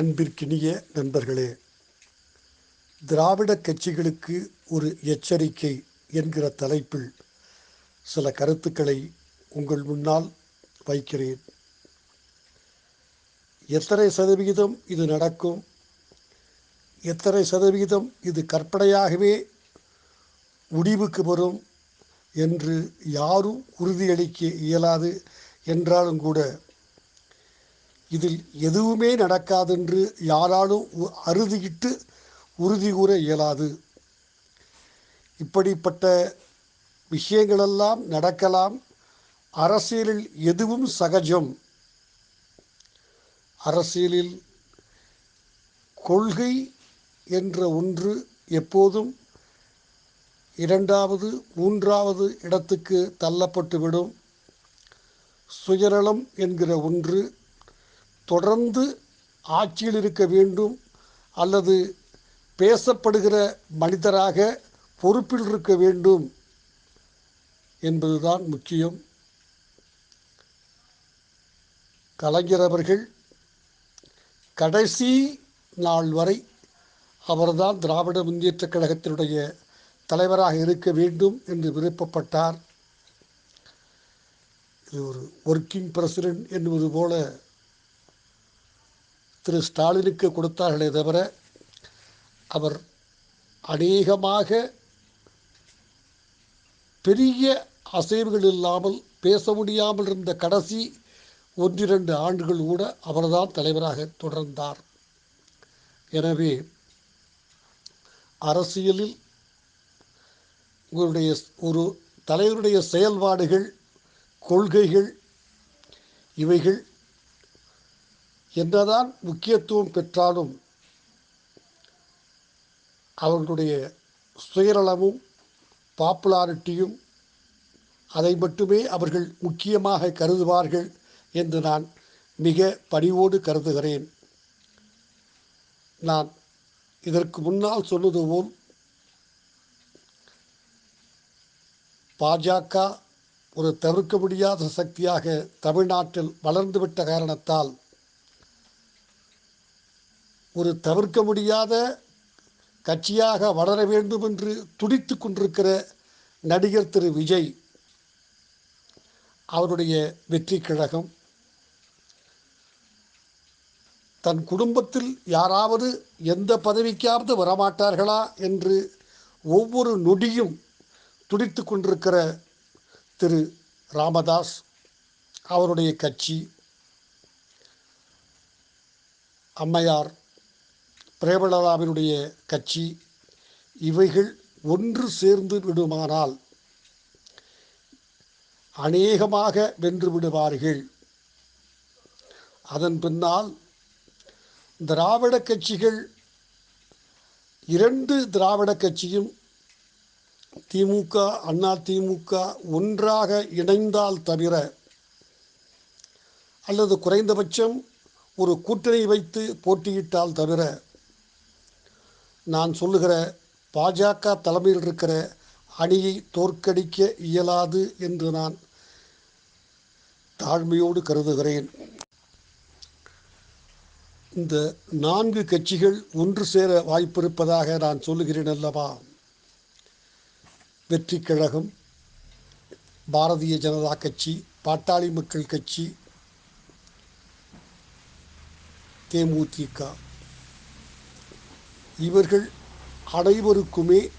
அன்பிற்கினிய நண்பர்களே திராவிட கட்சிகளுக்கு ஒரு எச்சரிக்கை என்கிற தலைப்பில் சில கருத்துக்களை உங்கள் முன்னால் வைக்கிறேன். எத்தனை சதவிகிதம் இது நடக்கும்? எத்தனை சதவிகிதம் இது கற்பனையாகவே முடிவுக்கு வரும் என்று யாரும் உறுதியளிக்க இயலாது என்றாலும் கூட இதில் எதுவுமே நடக்காதென்று யாராலும் அறுதியிட்டு உறுதி கூற இயலாது. இப்படிப்பட்ட விஷயங்களெல்லாம் நடக்கலாம். அரசியலில் எதுவும் சகஜம். அரசியலில் கொள்கை என்ற ஒன்று எப்போதும் இரண்டாவது மூன்றாவது இடத்துக்கு தள்ளப்பட்டுவிடும். சுயநலம் என்கிற ஒன்று தொடர்ந்து ஆட்சியில் இருக்க வேண்டும் அல்லது பேசப்படுகிற மனிதராக பொறுப்பில் இருக்க வேண்டும் என்பதுதான் முக்கியம். கலைஞர் அவர்கள் கடைசி நாள் வரை அவர்தான் திராவிட முன்னேற்றக் கழகத்தினுடைய தலைவராக இருக்க வேண்டும் என்று விருப்பப்பட்டார். இது ஒரு ஒர்க்கிங் பிரசிடென்ட் என்பது போல திரு ஸ்டாலினுக்கு கொடுத்தார்களே தவிர அவர் அநேகமாக பெரிய அசைவுகள் இல்லாமல் பேச முடியாமல் இருந்த கடைசி ஒன்றிரண்டு ஆண்டுகள் கூட அவர்தான் தலைவராக தொடர்ந்தார். எனவே அரசியலில் உங்களுடைய ஒரு தலைவருடைய செயல்பாடுகள் கொள்கைகள் இவைகள் என்னதான் முக்கியத்துவம் பெற்றாலும் அவர்களுடைய சுயநலமும் பாப்புலாரிட்டியும் அதை மட்டுமே அவர்கள் முக்கியமாக கருதுவார்கள் என்று நான் மிக பணிவோடு கருதுகிறேன். நான் இதற்கு முன்னால் சொன்னது போல் பாஜக ஒரு தவிர்க்க முடியாத சக்தியாக தமிழ்நாட்டில் வளர்ந்துவிட்ட காரணத்தால் ஒரு தவிர்க்க முடியாத கட்சியாக வளர வேண்டும் என்று துடித்து கொண்டிருக்கிற நடிகர் திரு விஜய் அவருடைய வெற்றி கழகம் தன் குடும்பத்தில் யாராவது எந்த பதவிக்காவது வரமாட்டார்களா என்று ஒவ்வொரு நொடியும் துடித்து கொண்டிருக்கிற திரு ராமதாஸ் அவருடைய கட்சி அம்மையார் பிரேமலதாவினுடைய கட்சி இவைகள் ஒன்று சேர்ந்து விடுமானால் அநேகமாக வென்று விடுவார்கள். அதன் பின்னால் திராவிட கட்சிகள் இரண்டு திராவிட கட்சியும் திமுக அண்ணா திமுக ஒன்றாக இணைந்தால் தவிர அல்லது குறைந்தபட்சம் ஒரு கூட்டணி வைத்து போட்டியிட்டால் தவிர நான் சொல்லுகிற பாஜக தலைமையில் இருக்கிற அணியை தோற்கடிக்க இயலாது என்று நான் தாழ்மையோடு கருதுகிறேன். இந்த நான்கு கட்சிகள் ஒன்று சேர வாய்ப்பிருப்பதாக நான் சொல்லுகிறேன் அல்லவா? வெற்றி கழகம் பாரதிய ஜனதா கட்சி பாட்டாளி மக்கள் கட்சி தேமுதிக. இவர்கள் அனைவருக்குமே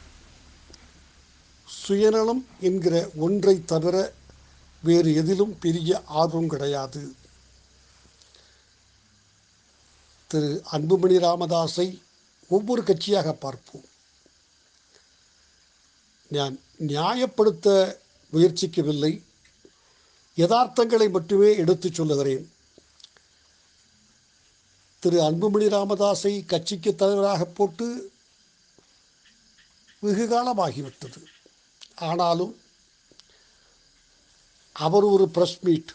சுயநலம் என்கிற ஒன்றை தவிர வேறு எதிலும் பெரிய ஆர்வம் கிடையாது. திரு அன்புமணி ராமதாஸை ஒவ்வொரு கட்சியாக பார்ப்போம். நான் நியாயப்படுத்த முயற்சிக்கவில்லை. யதார்த்தங்களை மட்டுமே எடுத்துச் சொல்லுகிறேன். திரு அன்புமணி ராமதாஸை கட்சிக்கு தலைவராக போட்டு வெகு காலமாகிவிட்டது. ஆனாலும் அவர் ஒரு பிரஸ் மீட்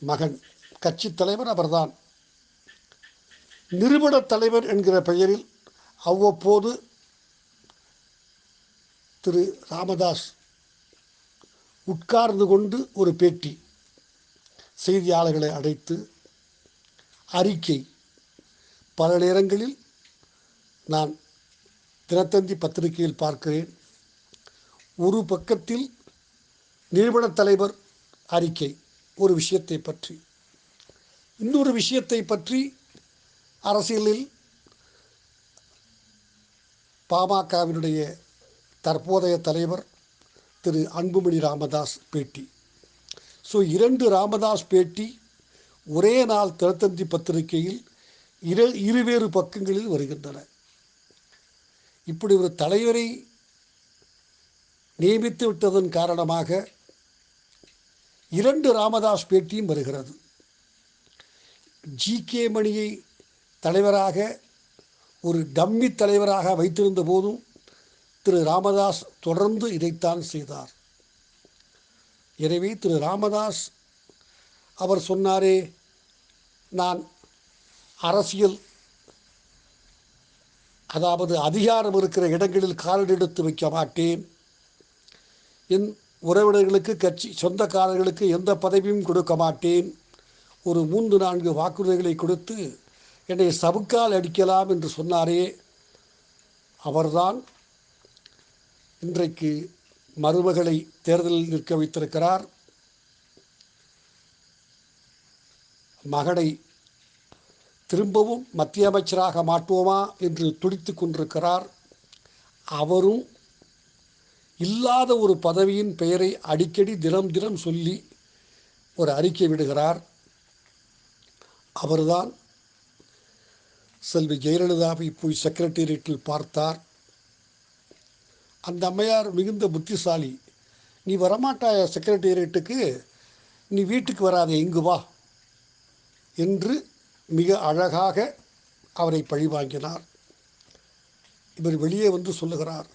மகன் கட்சி தலைவர் அவர்தான். நிறுவன தலைவர் என்கிற பெயரில் அவ்வப்போது திரு ராமதாஸ் உட்கார்ந்து கொண்டு ஒரு பேட்டி செய்தியாளர்களை அழைத்து அறிக்கை. பல நேரங்களில் நான் தினத்தந்தி பத்திரிகையில் பார்க்கிறேன். ஒரு பக்கத்தில் நிறுவன தலைவர் அறிக்கை ஒரு விஷயத்தை பற்றி. இன்னொரு விஷயத்தை பற்றி அரசியலில் பாமகவினுடைய தற்போதைய தலைவர் திரு அன்புமணி ராமதாஸ் பேட்டி. ஸோ இரண்டு ராமதாஸ் பேட்டி ஒரே நாள் தினத்தந்தி பத்திரிகையில் இரு இருவேறு பக்கங்களில் வருகின்றன. இப்படி ஒரு தலைவரை நியமித்து விட்டதன் காரணமாக இரண்டு ராமதாஸ் பேட்டியும் வருகிறது. ஜி கே மணியை தலைவராக ஒரு டம்மி தலைவராக வைத்திருந்த போதும் திரு ராமதாஸ் தொடர்ந்து இதைத்தான் செய்தார். எனவே திரு ராமதாஸ் அவர் சொன்னாரே நான் அரசியல் அதாவது அதிகாரம் இருக்கிற இடங்களில் காலடி எடுத்து வைக்க மாட்டேன். என் உறவினர்களுக்கு கட்சி சொந்தக்காரர்களுக்கு எந்த பதவியும் கொடுக்க மாட்டேன். ஒரு மூன்று நான்கு வாக்குறுதிகளை கொடுத்து என்னை சவுக்கால் அடிக்கலாம் என்று சொன்னாரே. அவர்தான் இன்றைக்கு மருமகளை தேர்தலில் நிற்க வைத்திருக்கிறார். மகனை திரும்பவும் மத்திய அமைச்சராக மாட்டுவோமா என்று துடித்து கொண்டிருக்கிறார். அவரும் இல்லாத ஒரு பதவியின் பெயரை அடிக்கடி தினம் தினம் சொல்லி ஒரு அறிக்கை விடுகிறார். அவர்தான் செல்வி ஜெயலலிதாவை போய் செக்ரட்டேரியட்டில் பார்த்தார். அந்த அம்மையார் மிகுந்த புத்திசாலி. நீ வரமாட்டாய செக்ரட்டேரியட்டுக்கு? நீ வீட்டுக்கு வராதே இங்கு வா. என்று மிக அழகாக அவரை பழிவாங்கினார். இவர் வெளியே வந்து சொல்லுகிறார்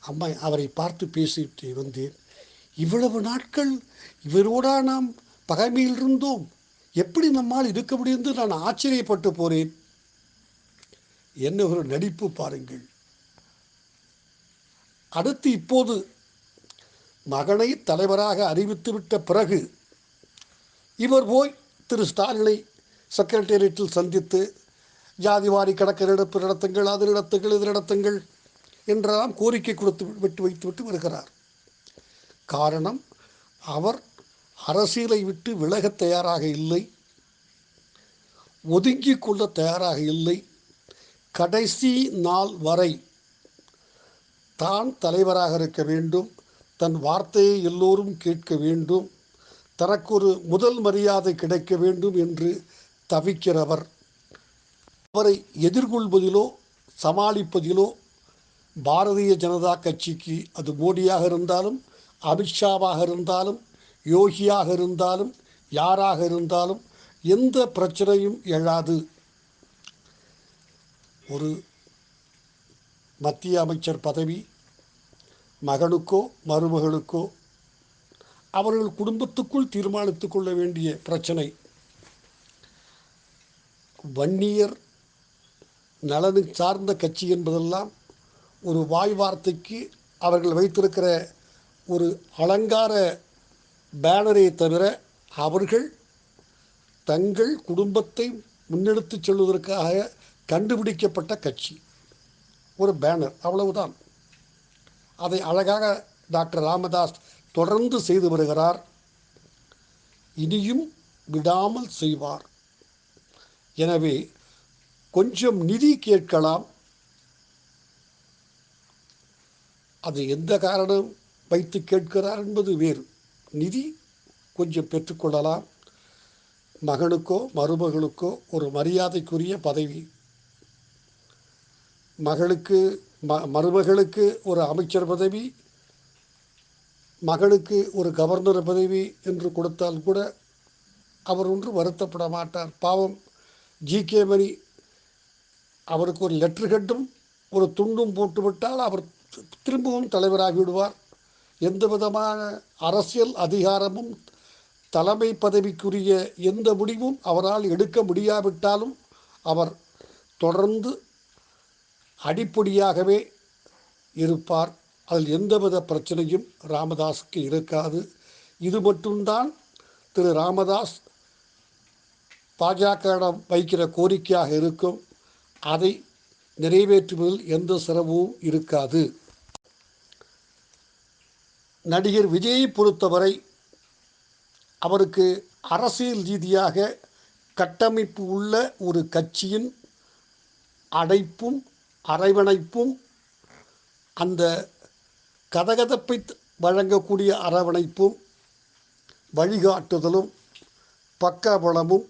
அம்மா அவரை பார்த்து பேசிட்டு வந்தேன். இவ்வளவு நாட்கள் இவரோடா நாம் பகைமையில் இருந்தோம். எப்படி நம்மால் இருக்க முடியும் நான் ஆச்சரியப்பட்டு போறேன் என்ன ஒரு நடிப்பு பாருங்கள். அடுத்து இப்போது மகனை தலைவராக அறிவித்துவிட்ட பிறகு இவர் போய் திரு ஸ்டாலினை செக்ரட்டேரியட்டில் சந்தித்து ஜாதிவாரி கணக்கு நடத்துங்கள் அது நடத்துங்கள் இது நடத்துங்கள் என்றெல்லாம் கோரிக்கை கொடுத்து விட்டு வைத்துவிட்டு வருகிறார். காரணம் அவர் அரசியலை விட்டு விலகத் தயாராக இல்லை ஒதுங்கிக் கொள்ள தயாராக இல்லை. கடைசி நாள் வரை தான் தலைவராக இருக்க வேண்டும் தன் வார்த்தையை எல்லோரும் கேட்க வேண்டும் தனக்கு ஒரு முதல் மரியாதை கிடைக்க வேண்டும் என்று தவிக்கிறவர். அவரை எதிர்கொள்வதிலோ சமாளிப்பதிலோ பாரதிய ஜனதா கட்சிக்கு அது மோடியாக இருந்தாலும் அமித்ஷாவாக இருந்தாலும் யோகியாக இருந்தாலும் யாராக இருந்தாலும் எந்த பிரச்சனையும் எழாது. ஒரு மத்திய அமைச்சர் பதவி மகனுக்கோ மருமகளுக்கோ அவர்கள் குடும்பத்துக்குள் தீர்மானித்து கொள்ள வேண்டிய பிரச்சனை. வன்னியர் நலனு சார்ந்த கட்சி என்பதெல்லாம் ஒரு வாய் வார்த்தைக்கு அவர்கள் வைத்திருக்கிற ஒரு அலங்கார பேனரை தவிர அவர்கள் தங்கள் குடும்பத்தை முன்னெடுத்து செல்வதற்காக கண்டுபிடிக்கப்பட்ட கட்சி. ஒரு பேனர் அவ்வளவுதான். அதை அழகாக டாக்டர் ராமதாஸ் தொடர்ந்து செய்து வருகிறார். இனியும் விடாமல் செய்வார். எனவே கொஞ்சம் நிதி கேட்கலாம். அது எந்த காரணம் வைத்து கேட்கிறார் என்பது வேறு. நிதி கொஞ்சம் பெற்றுக்கொள்ளலாம் மகனுக்கோ மருமகளுக்கோ ஒரு மரியாதைக்குரிய பதவி. மகளுக்கு ம மருமகளுக்கு ஒரு அமைச்சர் பதவி. மகளுக்கு ஒரு கவர்னர் பதவி என்று கொடுத்தால் கூட அவர் ஒன்று வருத்தப்பட மாட்டார். பாவம். ஜி கே மணி அவருக்கு ஒரு லெட்டர் ஹெட்டும் ஒரு துண்டும் போட்டுவிட்டால் அவர் திரும்பவும் தலைவராகி விடுவார். எந்த விதமான அரசியல் அதிகாரமும் தலைமை பதவிக்குரிய எந்த முடிவும் அவரால் எடுக்க முடியாவிட்டாலும் அவர் தொடர்ந்து அடிப்பொடியாகவே இருப்பார். அதில் எந்தவித பிரச்சனையும் ராமதாஸுக்கு இருக்காது. இது மட்டும்தான் திரு ராமதாஸ் பாஜகவிடம் வைக்கிற கோரிக்கையாக இருக்கும். அதை நிறைவேற்றுவதில் எந்த சிரமமும் இருக்காது. நடிகர் விஜயை பொறுத்தவரை அவருக்கு அரசியல் ரீதியாக கட்டமைப்பு உள்ள ஒரு கட்சியின் அடைப்பும் அரவணைப்பும் அந்த கதகதப்பை வழங்கக்கூடிய அரவணைப்பும் வழிகாட்டுதலும் பக்கபலமும்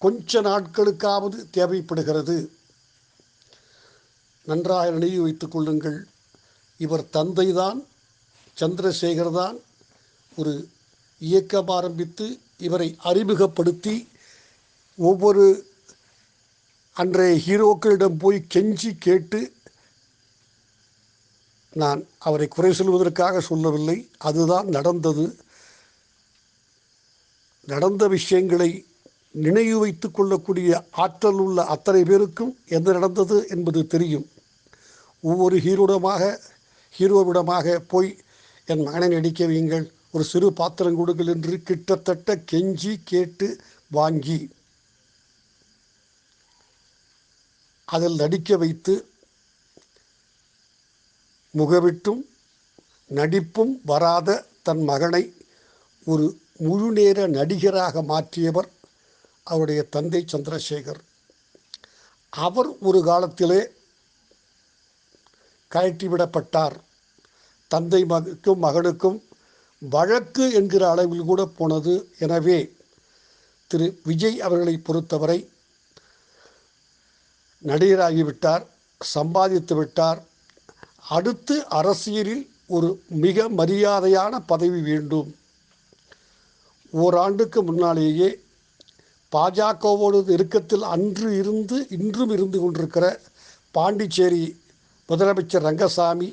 கொஞ்ச நாட்களுக்காவது தேவைப்படுகிறது. நன்றாக நினைவு வைத்துக் கொள்ளுங்கள். இவர் தந்தைதான் சந்திரசேகர் தான் ஒரு இயக்கம் ஆரம்பித்து இவரை அறிமுகப்படுத்தி ஒவ்வொரு அன்றைய ஹீரோக்களிடம் போய் கெஞ்சி கேட்டு நான் அவரை குறை சொல்வதற்காக சொல்லவில்லை. அதுதான் நடந்தது. நடந்த விஷயங்களை நினைவு வைத்துக் கொள்ளக்கூடிய ஆற்றல் உள்ள அத்தனை பேருக்கும் என்ன நடந்தது என்பது தெரியும். ஒவ்வொரு ஹீரோடமாக ஹீரோவிடமாக போய் என் மகனை நடிக்க வையுங்கள். ஒரு சிறு பாத்திரம் கொடுங்கள் என்று கிட்டத்தட்ட கெஞ்சி கேட்டு வாங்கி அதில் நடிக்க வைத்து முகவிட்டும் நடிப்பும் வராத தன் மகனை ஒரு முழு நேர நடிகராக மாற்றியவர் அவருடைய தந்தை சந்திரசேகர். அவர் ஒரு காலத்திலே கழற்றிவிடப்பட்டார். தந்தை மகனுக்கும் மகனுக்கும் வழக்கு என்கிற அளவில் கூட போனது. எனவே திரு விஜய் அவர்களை பொறுத்தவரை நடிகராகிவிட்டார் சம்பாதித்து விட்டார். அடுத்து அரசியலில் ஒரு மிக மரியாதையான பதவி வேண்டும். ஓராண்டுக்கு முன்னாலேயே பாஜகவோடு இறுக்கத்தில் அன்று இருந்து இன்றும் இருந்து கொண்டிருக்கிற பாண்டிச்சேரி முதலமைச்சர் ரங்கசாமி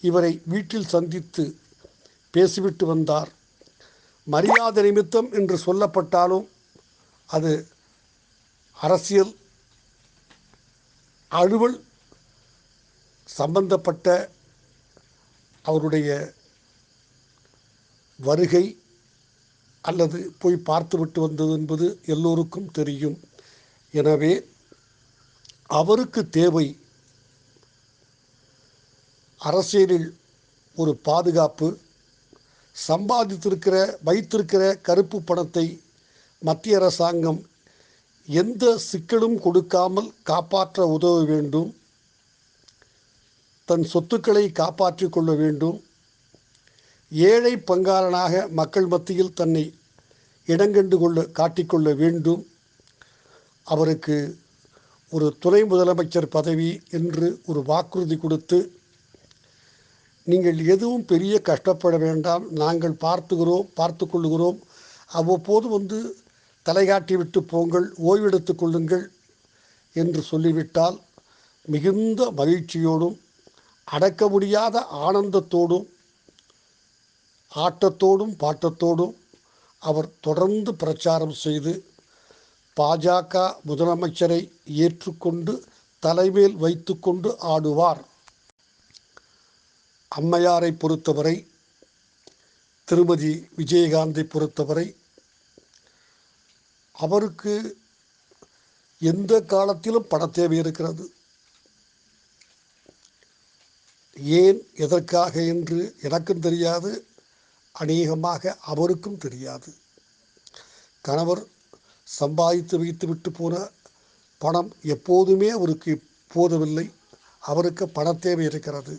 இவரை வீட்டில் சந்தித்து பேசிவிட்டு வந்தார். மரியாதை நிமித்தம் என்று சொல்லப்பட்டாலும் அது அரசியல் அலுவல் சம்பந்தப்பட்ட அவருடைய வருகை அல்லது போய் பார்த்துவிட்டு வந்தது என்பது எல்லோருக்கும் தெரியும். எனவே அவருக்கு தேவை அரசியலில் ஒரு பாதுகாப்பு சம்பாதித்திருக்கிற வைத்திருக்கிற கருப்பு பணத்தை மத்திய அரசாங்கம் எந்த சிக்கலும் கொடுக்காமல் காப்பாற்ற உதவ வேண்டும் தன் சொத்துக்களை காப்பாற்றிக் கொள்ள வேண்டும் ஏழை பங்காளனாக மக்கள் மத்தியில் தன்னை இடங்கண்டு கொள்ள காட்டிக்கொள்ள வேண்டும். அவருக்கு ஒரு துணை முதலமைச்சர் பதவி என்று ஒரு வாக்குறுதி கொடுத்து நீங்கள் எதுவும் பெரிய கஷ்டப்பட வேண்டாம். நாங்கள் பார்த்துகிறோம் பார்த்து கொள்ளுகிறோம். அவ்வப்போது வந்து தலைகாட்டி விட்டு போங்கள் ஓய்வெடுத்து கொள்ளுங்கள் என்று சொல்லிவிட்டால் மிகுந்த மகிழ்ச்சியோடும் அடக்க முடியாத ஆனந்தத்தோடும் ஆட்டத்தோடும் பாட்டத்தோடும் அவர் தொடர்ந்து பிரச்சாரம் செய்து பாஜக முதலமைச்சரை ஏற்றுக்கொண்டு தலைமேல் வைத்துக்கொண்டு ஆடுவார். அம்மையாரை பொறுத்தவரை திருமதி விஜயகாந்தை பொறுத்தவரை அவருக்கு எந்த காலத்திலும் பண தேவை இருக்கிறது. ஏன் எதற்காக என்று எனக்கும் தெரியாது. அநேகமாக அவருக்கும் தெரியாது. கணவர் சம்பாதித்து வைத்துவிட்டு போன பணம் எப்போதுமே அவருக்கு போதவில்லை. அவருக்கு பண தேவை இருக்கிறது.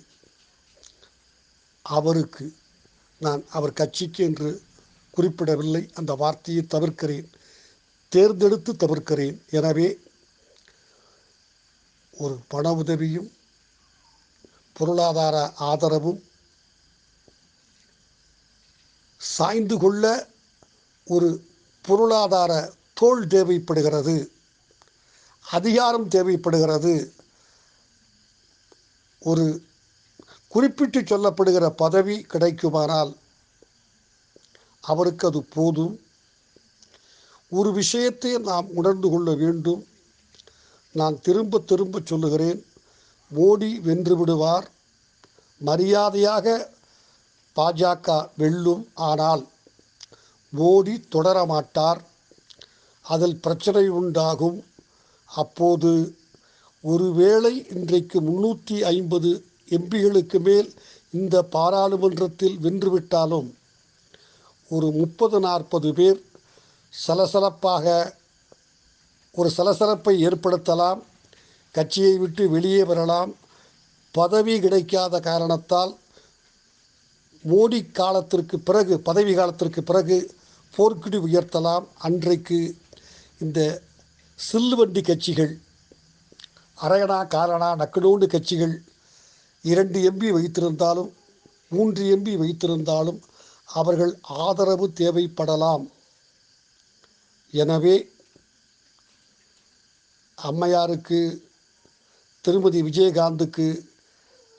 அவருக்கு நான் அவர் கட்சிக்கு என்று குறிப்பிடவில்லை. அந்த வார்த்தையை தவிர்க்கிறேன். தேர்ந்தெடுத்து தவிர்க்கிறேன். எனவே ஒரு பண உதவியும் பொருளாதார ஆதரவும் சாய்ந்து கொள்ள ஒரு பொருளாதார தோல் தேவைப்படுகிறது. அதிகாரம் தேவைப்படுகிறது. ஒரு குறிப்பிட்டு சொல்லப்படுகிற பதவி கிடைக்குமானால் அவருக்கு அது போதும். ஒரு விஷயத்தை நாம் உணர்ந்து கொள்ள வேண்டும். நான் திரும்ப திரும்ப சொல்லுகிறேன். மோடி வென்று விடுவார். மரியாதையாக பாஜக வெல்லும் ஆனால் மோடி தொடரமாட்டார். அதில் பிரச்சனை உண்டாகும். அப்போது ஒருவேளை இன்றைக்கு முன்னூற்றி ஐம்பது எம்பிகளுக்கு மேல் இந்த பாராளுமன்றத்தில் வென்றுவிட்டாலும் ஒரு முப்பது நாற்பது பேர் சலசலப்பாக ஒரு சலசலப்பை ஏற்படுத்தலாம் கட்சியை விட்டு வெளியே வரலாம் பதவி கிடைக்காத காரணத்தால் மோடி காலத்திற்கு பிறகு பதவி காலத்திற்கு பிறகு போர்க்குடி உயர்த்தலாம். அன்றைக்கு இந்த சில்லுவண்டி கட்சிகள் அரையணா காரணா நக்கடோண்டு கட்சிகள் இரண்டு எம்பி வைத்திருந்தாலும் மூன்று எம்பி வைத்திருந்தாலும் அவர்கள் ஆதரவு தேவைப்படலாம். எனவே அம்மையாருக்கு திருமதி விஜயகாந்துக்கு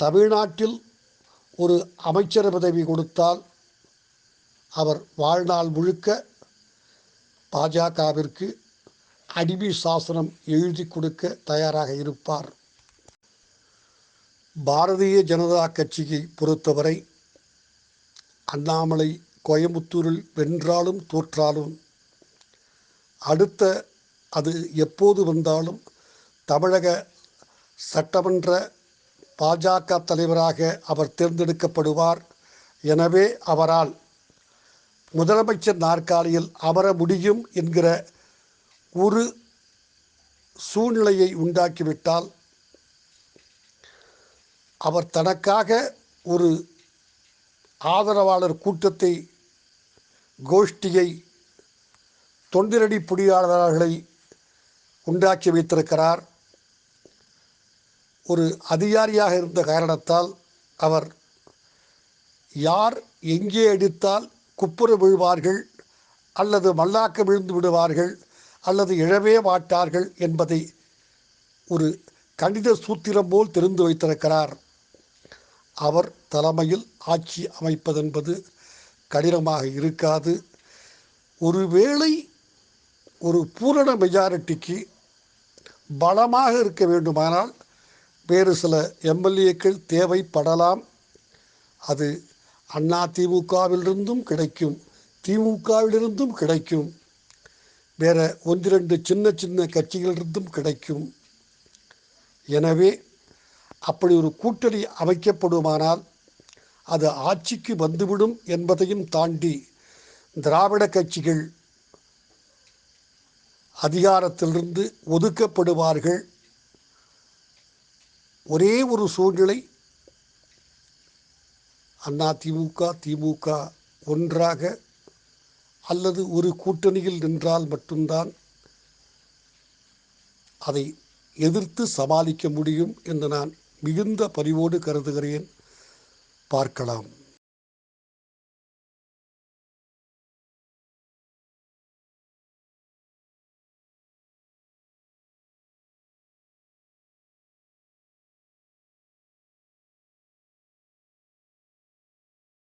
தமிழ்நாட்டில் ஒரு அமைச்சர் பதவி கொடுத்தால் அவர் வாழ்நாள் முழுக்க பாஜகவிற்கு அடிமை சாசனம் எழுதி கொடுக்க தயாராக இருப்பார். பாரதிய ஜனதா கட்சியை பொறுத்தவரை அண்ணாமலை கோயம்புத்தூரில் வென்றாலும் தோற்றாலும் அடுத்த அது எப்போது வந்தாலும் தமிழக சட்டமன்ற பாஜக தலைவராக அவர் தேர்ந்தெடுக்கப்படுவார். எனவே அவரால் முதலமைச்சர் நாற்காலியில் அமர முடியும் என்கிற ஒரு சூழ்நிலையை உண்டாக்கிவிட்டால் அவர் தனக்காக ஒரு ஆதரவாளர் கூட்டத்தை கோஷ்டியை தொண்டிரடி பொடியாளர்களை உண்டாக்கி வைத்திருக்கிறார். ஒரு அதிகாரியாக இருந்த காரணத்தால் அவர் யார் எங்கே அடித்தால் குப்புற விழுவார்கள் அல்லது மல்லாக்க விழுந்து விடுவார்கள் அல்லது இழவே மாட்டார்கள் என்பதை ஒரு கணித சூத்திரம் போல் தெரிந்து வைத்திருக்கிறார். அவர் தலைமையில் ஆட்சி அமைப்பதென்பது கடினமாக இருக்காது. ஒருவேளை ஒரு பூரண மெஜாரிட்டிக்கு பலமாக இருக்க வேண்டுமானால் வேறு சில எம்எல்ஏக்கள் தேவைப்படலாம். அது அண்ணா திமுகவிலிருந்தும் கிடைக்கும் திமுகவிலிருந்தும் கிடைக்கும். வேற ஒன்றிரண்டு சின்ன சின்ன கட்சிகளிலிருந்தும் கிடைக்கும். எனவே அப்படி ஒரு கூட்டணி அமைக்கப்படுமானால் அது ஆட்சிக்கு வந்துவிடும் என்பதையும் தாண்டி திராவிட கட்சிகள் அதிகாரத்திலிருந்து ஒதுக்கப்படுவார்கள். ஒரே ஒரு சூழ்நிலை. அண்ணா திமுக திமுக ஒன்றாக அல்லது ஒரு கூட்டணியில் நின்றால் மட்டும்தான் அதை எதிர்த்து சமாளிக்க முடியும் என்று நான் மிகுந்த பரிவோடு கருதுகிறேன். பார்க்கலாம்.